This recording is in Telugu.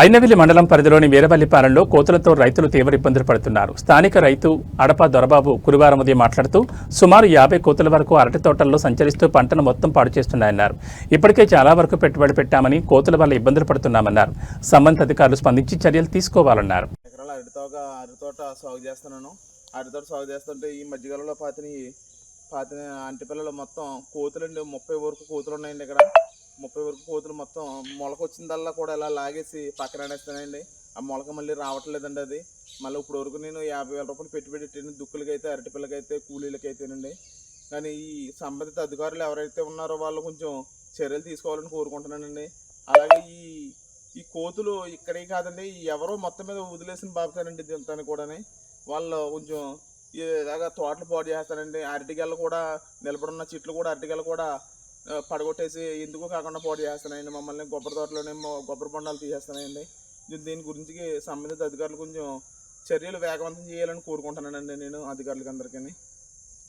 ఐనవిల్లి మండలం పరిధిలోని వీరవల్లిపాలెంలో కోతులతో రైతులు తీవ్ర ఇబ్బందులు పడుతున్నారు. స్థానిక రైతు అడప దొరబాబు గురువారం ఉదయం మాట్లాడుతూ సుమారు యాభై కోతుల వరకు అరటి తోటల్లో సంచరిస్తూ పంటను మొత్తం పాడు చేస్తున్నాయన్నారు. ఇప్పటికే చాలా వరకు పెట్టుబడి పెట్టామని కోతుల వల్ల ఇబ్బందులు పడుతున్నామన్నారు. సంబంధిత అధికారులు స్పందించి చర్యలు తీసుకోవాలన్నారు. ఎకరాల అరటితోట సాగు చేస్తున్నాను. అరటితోట సాగు చేస్తుంటే ఈ మధ్యకాలంలో పాతిని పాతిన అంటి పిల్లలు మొత్తం కోతులండి. ముప్పై వరకు కోతులు ఉన్నాయండి ఇక్కడ. ముప్పై వరకు కోతులు మొత్తం మొలక వచ్చిందల్లా కూడా ఇలా లాగేసి పక్కన అనేస్తానండి ఆ మొలక మళ్ళీ రావట్లేదండి అది. మళ్ళీ ఇప్పుడు వరకు నేను యాభై వేల రూపాయలు పెట్టుబడి పెట్టాను. దుక్కులకైతే అరటి పిల్లకైతే కూలీలకైతేనండి. కానీ ఈ సంబంధిత అధికారులు ఎవరైతే ఉన్నారో వాళ్ళు కొంచెం చర్యలు తీసుకోవాలని కోరుకుంటున్నానండి. అలాగే ఈ ఈ కోతులు ఇక్కడే కాదండి ఎవరో మొత్తం మీద వదిలేసిన బాబుతానండి దీంతో కూడాని. వాళ్ళు కొంచెం ఇలాగా తోటలు పాడు చేస్తారండి అరటిగెలు కూడా నిలబడున్న చెట్లు కూడా అరటిగెలు కూడా పడగొట్టేసి ఎందుకు కాకుండా పోటీ చేస్తున్నాయండి. మమ్మల్ని కొబ్బరి తోటలోనేమో కొబ్బరి బొండాలు తీసేస్తున్నాయండి. దీని గురించి సంబంధిత అధికారులు కొంచెం చర్యలు వేగవంతం చేయాలని కోరుకుంటున్నానండి నేను అధికారులకి అందరికీ